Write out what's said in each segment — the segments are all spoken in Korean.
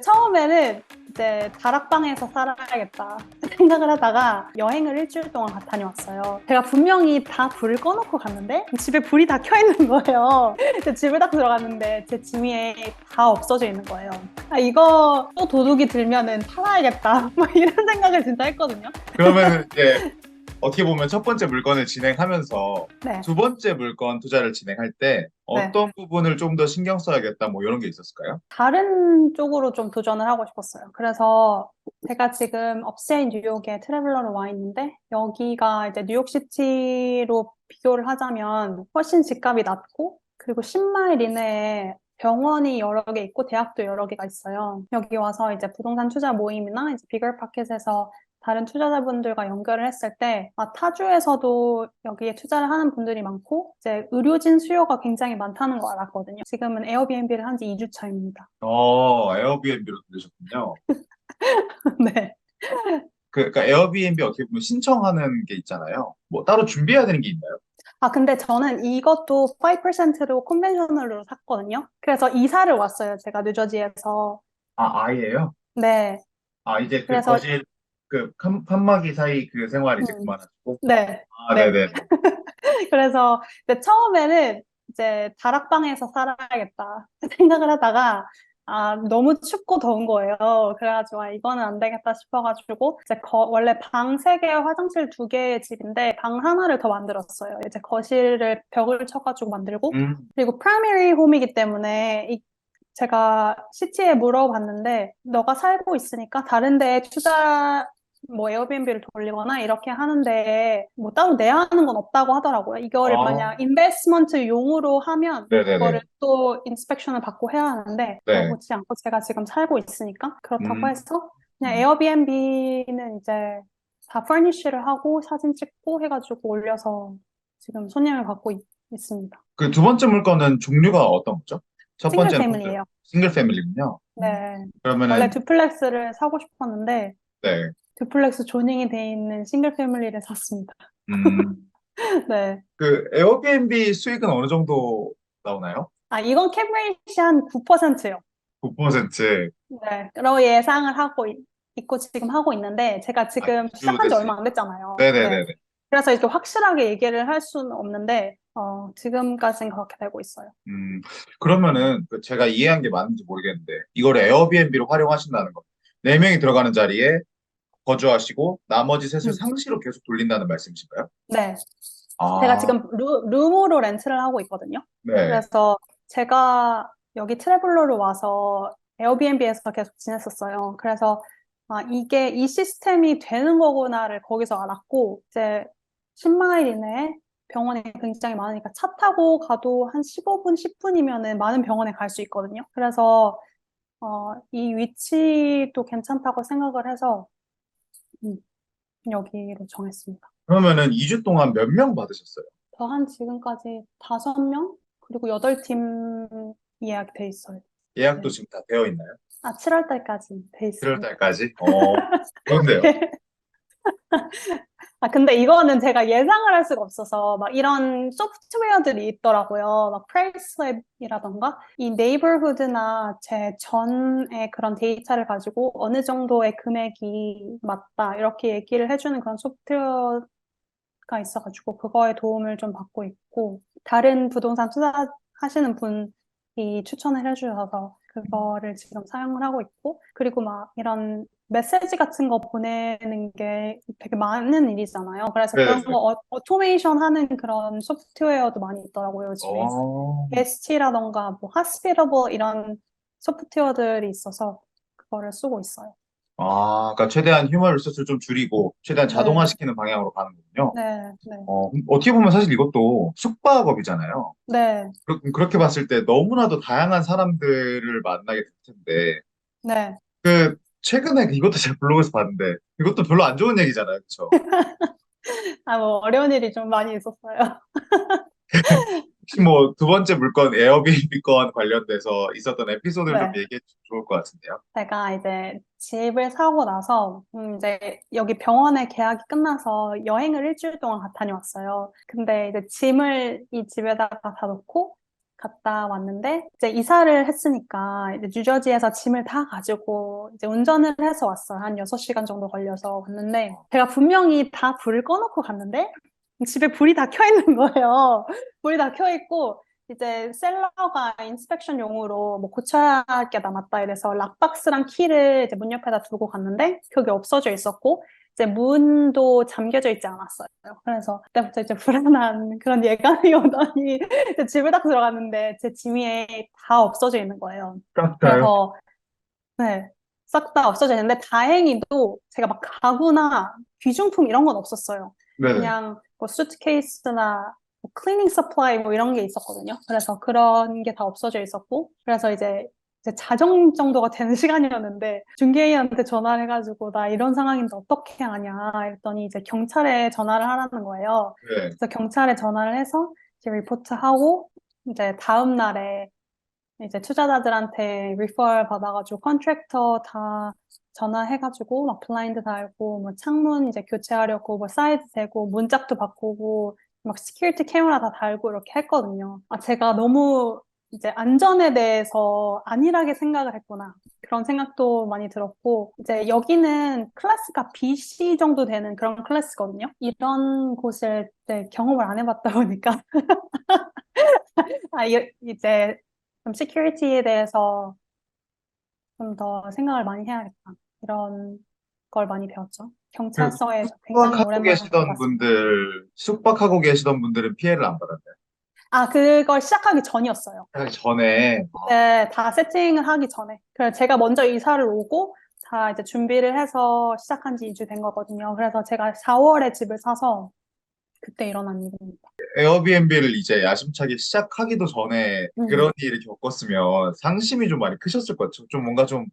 처음에는 이제 다락방에서 살아야겠다 생각을 하다가 여행을 일주일 동안 가 다녀왔어요. 제가 분명히 다 불을 꺼놓고 갔는데 집에 불이 다 켜 있는 거예요. 집을 딱 들어갔는데 제 짐 위에 다 없어져 있는 거예요. 아 이거 또 도둑이 들면은 팔아야겠다 뭐 이런 생각을 진짜 했거든요. 그러면 이제 어떻게 보면 첫 번째 물건을 진행하면서 네. 두 번째 물건 투자를 진행할 때 어떤 부분을 좀 더 신경 써야겠다 뭐 이런 게 있었을까요? 다른 쪽으로 좀 도전을 하고 싶었어요. 그래서 제가 지금 업스테인 뉴욕에 트래블러로 와 있는데 여기가 이제 뉴욕시티로 비교를 하자면 훨씬 집값이 낮고 그리고 10마일 이내에 병원이 여러 개 있고 대학도 여러 개가 있어요. 여기 와서 이제 부동산 투자 모임이나 이제 비걸 파켓에서 다른 투자자분들과 연결을 했을 때, 아, 타주에서도 여기에 투자를 하는 분들이 많고, 이제 의료진 수요가 굉장히 많다는 걸 알았거든요. 지금은 에어비앤비를 한 지 2주 차입니다. 어, 에어비앤비로 들으셨군요. 네. 그, 그러니까 에어비앤비 어떻게 보면 신청하는 게 있잖아요. 뭐 따로 준비해야 되는 게 있나요? 아, 근데 저는 이것도 5%로 컨벤셔널로 샀거든요. 그래서 이사를 왔어요. 제가 뉴저지에서. 아, 아예요? 네. 아, 이제 그 그래서- 거실, 그 칸, 칸막이 사이 그 생활 이제 음. 그만하시고. 네. 아, 네. 네네. 그래서 이제 처음에는 이제 다락방에서 살아야겠다 생각을 하다가 아, 너무 춥고 더운 거예요. 그래가지고 아, 이거는 안 되겠다 싶어가지고 이제 거- 원래 방 세 개, 화장실 두 개의 집인데 방 하나를 더 만들었어요. 이제 거실을 벽을 쳐가지고 만들고 음, 그리고 프라이머리 홈이기 때문에 이- 제가 시티에 물어봤는데 너가 살고 있으니까 다른 데에 투자 뭐 에어비앤비를 돌리거나 이렇게 하는데 뭐 따로 내야 하는 건 없다고 하더라고요. 이거를 아. 만약 인베스트먼트 용으로 하면 네네네. 그거를 또 인스펙션을 받고 해야 하는데 네. 그렇지 않고 제가 지금 살고 있으니까 그렇다고 음. 해서 그냥 음. 에어비앤비는 이제 다 퍼니쉬를 하고 사진 찍고 해가지고 올려서 지금 손님을 받고 있, 있습니다. 그 두 번째 물건은 종류가 어떤 거죠? 첫 싱글 번째는 패밀리예요. 싱글 패밀리군요. 네. 그러면은 원래 두플렉스를 사고 싶었는데 네. 두플렉스 조닝이 돼 있는 싱글 패밀리를 샀습니다. 음, 네. 그 에어비앤비 수익은 어느 정도 나오나요? 아, 이건 캡레이시 한 9%요. 9%. 네. 그런 예상을 하고 있, 고 지금 하고 있는데 제가 지금 아, 시작한 지 주됐어요. 얼마 안 됐잖아요. 네 네네네. 네. 그래서 이렇게 확실하게 얘기를 할 수는 없는데 어, 지금까지는 그렇게 되고 있어요. 음, 그러면은 그 제가 이해한 게 맞는지 모르겠는데 이거를 에어비앤비로 활용하신다는 거. 네 명이 들어가는 자리에 거주하시고 나머지 셋을 음. 상시로 계속 돌린다는 말씀이신가요? 네. 아, 제가 지금 루, 룸으로 렌트를 하고 있거든요. 네. 그래서 제가 여기 트래블러로 와서 에어비앤비에서 계속 지냈었어요. 그래서 아, 이게 이 시스템이 되는 거구나를 거기서 알았고 이제 10마일 이내에 병원이 굉장히 많으니까 차 타고 가도 한 15분, 10분이면은 많은 병원에 갈 수 있거든요. 그래서 어, 이 위치도 괜찮다고 생각을 해서 음, 여기로 정했습니다. 그러면은 2주 동안 몇 명 받으셨어요? 저한 지금까지 다섯 명 그리고 여덟 팀 예약돼 있어요. 예약도 네. 지금 다 되어 있나요? 아, 7월 달까지 돼 있어요. 7월 달까지? 어, 좋은데요. 아, 근데 이거는 제가 예상을 할 수가 없어서 막 이런 소프트웨어들이 있더라고요. 막 프레이스랩이라던가 이 네이버후드나 제 전의 그런 데이터를 가지고 어느 정도의 금액이 맞다 이렇게 얘기를 해주는 그런 소프트웨어가 있어가지고 그거에 도움을 좀 받고 있고 다른 부동산 투자하시는 분이 추천을 해주셔서 그거를 지금 사용을 하고 있고 그리고 막 이런 메시지 같은 거 보내는 게 되게 많은 일이잖아요. 그래서 그런 네네. 거 어, 오토메이션 하는 그런 소프트웨어도 많이 있더라고요, 요즘에. 어, ST라던가 뭐 Hospitable 이런 소프트웨어들이 있어서 그거를 쓰고 있어요. 아, 그러니까 최대한 휴먼 리소스를 좀 줄이고 최대한 네. 자동화시키는 방향으로 가는 군요. 네, 네, 어, 어떻게 보면 사실 이것도 숙박업이잖아요. 네, 그, 그렇게 봤을 때 너무나도 다양한 사람들을 만나게 될 텐데, 네. 그, 최근에 이것도 제가 블로그에서 봤는데, 이것도 별로 안 좋은 얘기잖아요. 그쵸? 아, 뭐 어려운 일이 좀 많이 있었어요. 혹시 뭐 두 번째 물건 에어비앤비 건 관련돼서 있었던 에피소드를 좀 네. 얘기해 주면 좋을 것 같은데요. 제가 이제 집을 사고 나서 음, 이제 여기 병원에 계약이 끝나서 여행을 일주일 동안 가- 다녀왔어요. 근데 이제 짐을 이 집에다가 다 놓고 갔다 왔는데 이제 이사를 했으니까 이제 뉴저지에서 짐을 다 가지고 이제 운전을 해서 왔어요. 한 6시간 정도 걸려서 왔는데 제가 분명히 다 불을 꺼놓고 갔는데 집에 불이 다 켜 있는 거예요. 불이 다 켜 있고 이제 셀러가 인스펙션 용으로 뭐 고쳐야 할 게 남았다 이래서 락박스랑 키를 이제 문 옆에다 두고 갔는데 그게 없어져 있었고 이제 문도 잠겨져 있지 않았어요. 그래서 그때부터 이제 불안한 그런 예감이 오더니 이제 집에 딱 들어갔는데 제짐 위에 다 없어져 있는 거예요. 그래서 네, 싹 다 없어져 있는데 다행히도 제가 막 가구나 귀중품 이런 건 없었어요. 네네. 그냥 뭐 수트케이스나 뭐 클리닝 서플라이 뭐 이런 게 있었거든요. 그래서 그런 게 다 없어져 있었고 그래서 이제 이제 자정 정도가 되는 시간이었는데 중개인한테 전화를 해가지고 나 이런 상황인데 어떻게 하냐 했더니 이제 경찰에 전화를 하라는 거예요. 네. 그래서 경찰에 전화를 해서 이제 리포트하고 이제 다음 날에 이제 투자자들한테 리퍼럴 받아가지고 컨트랙터 다 전화해가지고 막 블라인드 달고 뭐 창문 이제 교체하려고 뭐 사이드 대고 문짝도 바꾸고 막 시큐리티 카메라 다 달고 이렇게 했거든요. 아 제가 너무 이제 안전에 대해서 안일하게 생각을 했구나. 그런 생각도 많이 들었고, 이제 여기는 클래스가 BC 정도 되는 그런 클래스거든요. 이런 곳을 이제 경험을 안 해봤다 보니까, 아, 이- 이제 좀 시큐리티에 대해서 좀 더 생각을 많이 해야겠다. 이런 걸 많이 배웠죠. 경찰서에서 굉장히 숙박하고 오랜만에 계시던. 분들, 숙박하고 계시던 분들은 피해를 안 받았나요? 아, 그걸 시작하기 전이었어요. 하기 전에 네, 다 세팅을 하기 전에. 그래서 제가 먼저 이사를 오고 다 이제 준비를 해서 시작한 지 2주 된 거거든요. 그래서 제가 4월에 집을 사서 그때 일어난 일입니다. 에어비앤비를 이제 야심차게 시작하기도 전에 음. 그런 일을 겪었으면 상심이 좀 많이 크셨을 것 같아요. 좀 뭔가 좀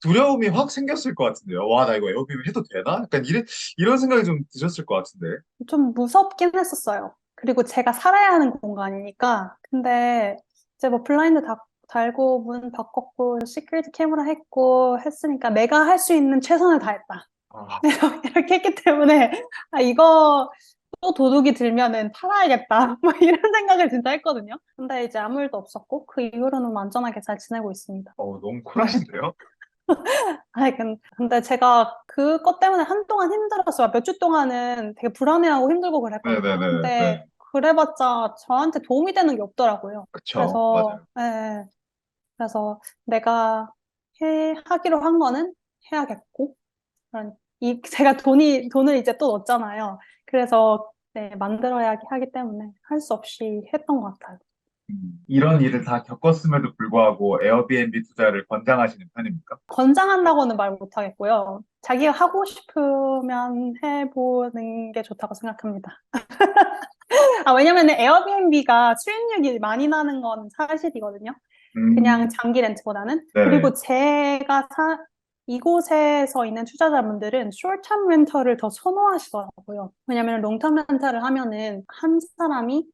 두려움이 확 생겼을 것 같은데요. 와, 나 이거 에어비앤비 해도 되나? 약간 이래, 이런 생각이 좀 드셨을 것 같은데. 좀 무섭긴 했었어요. 그리고 제가 살아야 하는 공간이니까. 근데 이제 뭐 블라인드 다 달고 문 바꿨고 시큐리티 캐머라 했고 했으니까 내가 할 수 있는 최선을 다했다. 아, 이렇게 했기 때문에 아 이거 또 도둑이 들면은 팔아야겠다 뭐 이런 생각을 진짜 했거든요. 근데 이제 아무 일도 없었고 그 이후로는 안전하게 잘 지내고 있습니다. 어, 너무 쿨하신데요? 아니 근- 근데 제가 그것 때문에 한동안 힘들었어요. 몇 주 동안은 되게 불안해하고 힘들고 그랬거든요. 네네네. 근데 네. 그래봤자 저한테 도움이 되는 게 없더라고요. 그쵸. 그래서 맞아요. 예, 그래서 내가 해 하기로 한 거는 해야겠고 그런 이 제가 돈이 돈을 이제 또 넣었잖아요. 그래서 네, 만들어야 하기 때문에 할 수 없이 했던 것 같아요. 음, 이런 일을 다 겪었음에도 불구하고 에어비앤비 투자를 권장하시는 편입니까? 권장한다고는 말 못하겠고요. 자기가 하고 싶으면 해보는 게 좋다고 생각합니다. 아, 왜냐면 에어비앤비가 수익률이 많이 나는 건 사실이거든요. 음, 그냥 장기 렌트보다는. 네. 그리고 제가 사, 이곳에서 있는 투자자분들은 숏텀 렌터를 더 선호하시더라고요. 왜냐면 롱텀 렌터를 하면은 한 사람이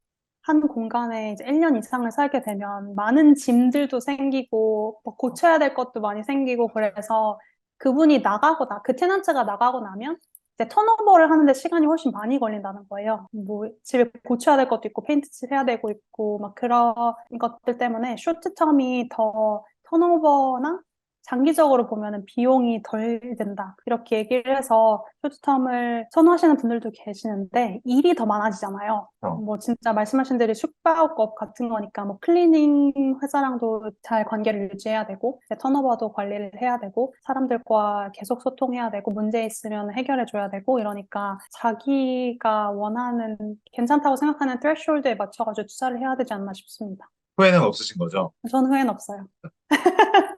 한 공간에 이제 1년 이상을 살게 되면 많은 짐들도 생기고 뭐 고쳐야 될 것도 많이 생기고 그래서 그분이 나가거나 그 테넌트가 나가고 나면 이제 턴오버를 하는데 시간이 훨씬 많이 걸린다는 거예요. 뭐 집에 고쳐야 될 것도 있고 페인트 칠 해야 되고 있고 막 그런 것들 때문에 쇼트텀이 더 턴오버나 장기적으로 보면은 비용이 덜 든다. 이렇게 얘기를 해서 쇼트텀을 선호하시는 분들도 계시는데 일이 더 많아지잖아요. 어. 뭐 진짜 말씀하신 대로 숙박업 같은 거니까 뭐 클리닝 회사랑도 잘 관계를 유지해야 되고 턴오버도 관리를 해야 되고 사람들과 계속 소통해야 되고 문제 있으면 해결해 줘야 되고 이러니까 자기가 원하는 괜찮다고 생각하는 threshold에 맞춰가지고 투자를 해야 되지 않나 싶습니다. 후회는 없으신 거죠? 저는 후회는 없어요.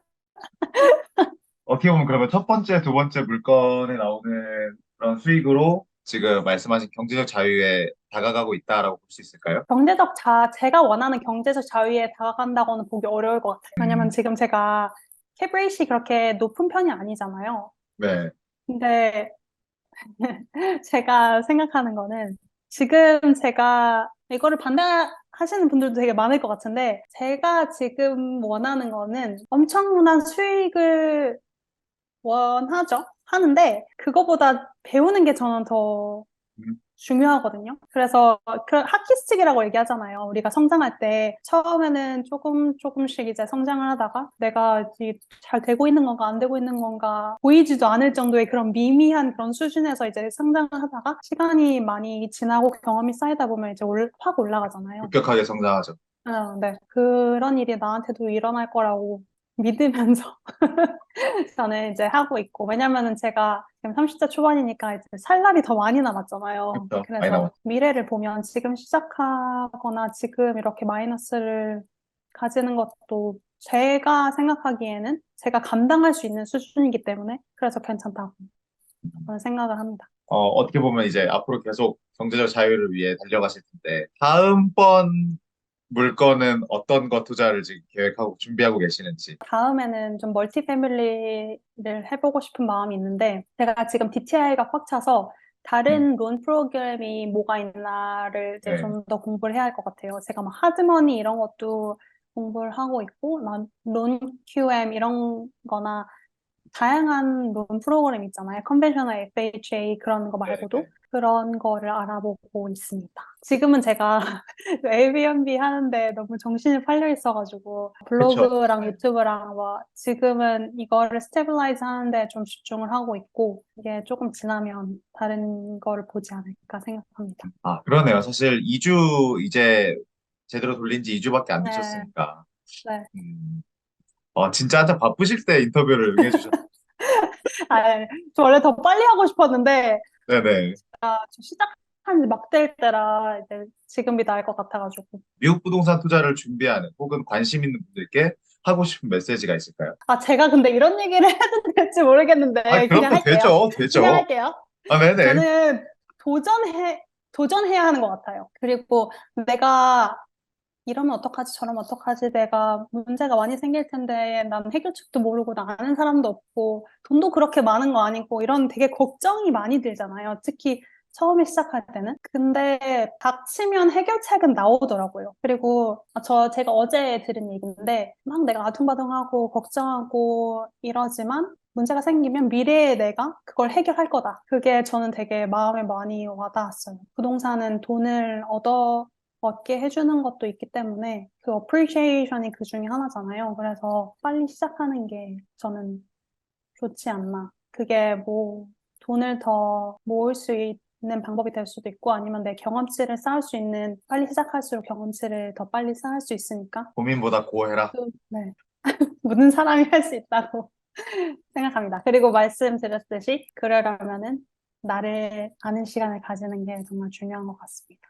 어떻게 보면 그러면 첫 번째, 두 번째 물건에 나오는 그런 수익으로 지금 말씀하신 경제적 자유에 다가가고 있다라고 볼 수 있을까요? 경제적 자, 제가 원하는 경제적 자유에 다가간다고는 보기 어려울 것 같아요. 왜냐면 음. 지금 제가 캡레이시 그렇게 높은 편이 아니잖아요. 네. 근데 제가 생각하는 거는 지금 제가 이거를 반대 하시는 분들도 되게 많을 것 같은데 제가 지금 원하는 거는 엄청난 수익을 원하죠. 하는데 그거보다 배우는 게 저는 더 음. 중요하거든요. 그래서 그 하키스틱이라고 얘기하잖아요. 우리가 성장할 때 처음에는 조금 조금씩 이제 성장을 하다가 내가 잘 되고 있는 건가 안 되고 있는 건가 보이지도 않을 정도의 그런 미미한 그런 수준에서 이제 성장을 하다가 시간이 많이 지나고 경험이 쌓이다 보면 이제 올- 확 올라가잖아요. 급격하게 성장하죠. 아, 네. 그런 일이 나한테도 일어날 거라고 믿으면서 저는 이제 하고 있고, 왜냐면은 제가 지금 30대 초반이니까 이제 살 날이 더 많이 남았잖아요. 그쵸, 많이 그래서 남았죠. 미래를 보면 지금 시작하거나 지금 이렇게 마이너스를 가지는 것도 제가 생각하기에는 제가 감당할 수 있는 수준이기 때문에 그래서 괜찮다고 저는 생각을 합니다. 어, 어떻게 보면 이제 앞으로 계속 경제적 자유를 위해 달려가실 텐데, 다음번 물건은 어떤 거 투자를 지금 계획하고 준비하고 계시는지. 다음에는 좀 멀티 패밀리를 해보고 싶은 마음이 있는데, 제가 지금 DTI가 꽉 차서 다른 론 프로그램이 뭐가 있나를 이제 네. 좀더 공부를 해야 할 것 같아요. 제가 막 하드머니 이런 것도 공부를 하고 있고, 론 QM 이런 거나 다양한 론 프로그램 있잖아요. 컨벤셔널 FHA 그런 거 말고도 네, 네. 그런 거를 알아보고 있습니다. 지금은 제가 에이비앤비 하는데 너무 정신이 팔려 있어가지고 블로그랑 네. 유튜브랑 뭐 지금은 이거를 스테빌라이즈 하는데 좀 집중을 하고 있고 이게 조금 지나면 다른 거를 보지 않을까 생각합니다. 아, 그러네요. 사실 2주 이제 제대로 돌린 지 2주밖에 안 네. 되셨으니까. 네. 음, 어, 진짜 한참 바쁘실 때 인터뷰를 응해주셨어요. 아, 저 원래 더 빨리 하고 싶었는데 네네. 아, 저 시작한 지 막 될 때라 이제 지금이 나을 것 같아가지고. 미국 부동산 투자를 준비하는 혹은 관심 있는 분들께 하고 싶은 메시지가 있을까요? 아, 제가 근데 이런 얘기를 해도 될지 모르겠는데 아, 그냥 할게요. 되죠. 되죠. 그냥 할게요. 아, 네네. 저는 도전해, 도전해야 하는 것 같아요. 그리고 내가 이러면 어떡하지, 저러면 어떡하지, 내가 문제가 많이 생길 텐데, 난 해결책도 모르고, 나 아는 사람도 없고, 돈도 그렇게 많은 거 아니고, 이런 되게 걱정이 많이 들잖아요. 특히 처음에 시작할 때는. 근데 닥치면 해결책은 나오더라고요. 그리고 아, 저 제가 어제 들은 얘기인데, 막 내가 아둥바둥하고 걱정하고 이러지만, 문제가 생기면 미래의 내가 그걸 해결할 거다. 그게 저는 되게 마음에 많이 와닿았어요. 부동산은 돈을 얻어, 얻게 해주는 것도 있기 때문에 그 어프리시에이션이 그 중에 하나잖아요. 그래서 빨리 시작하는 게 저는 좋지 않나. 그게 뭐 돈을 더 모을 수 있는 방법이 될 수도 있고 아니면 내 경험치를 쌓을 수 있는 빨리 시작할수록 경험치를 더 빨리 쌓을 수 있으니까 고민보다 고해라. 그, 네. 모든 사람이 할 수 있다고 생각합니다. 그리고 말씀드렸듯이 그러려면은 나를 아는 시간을 가지는 게 정말 중요한 것 같습니다.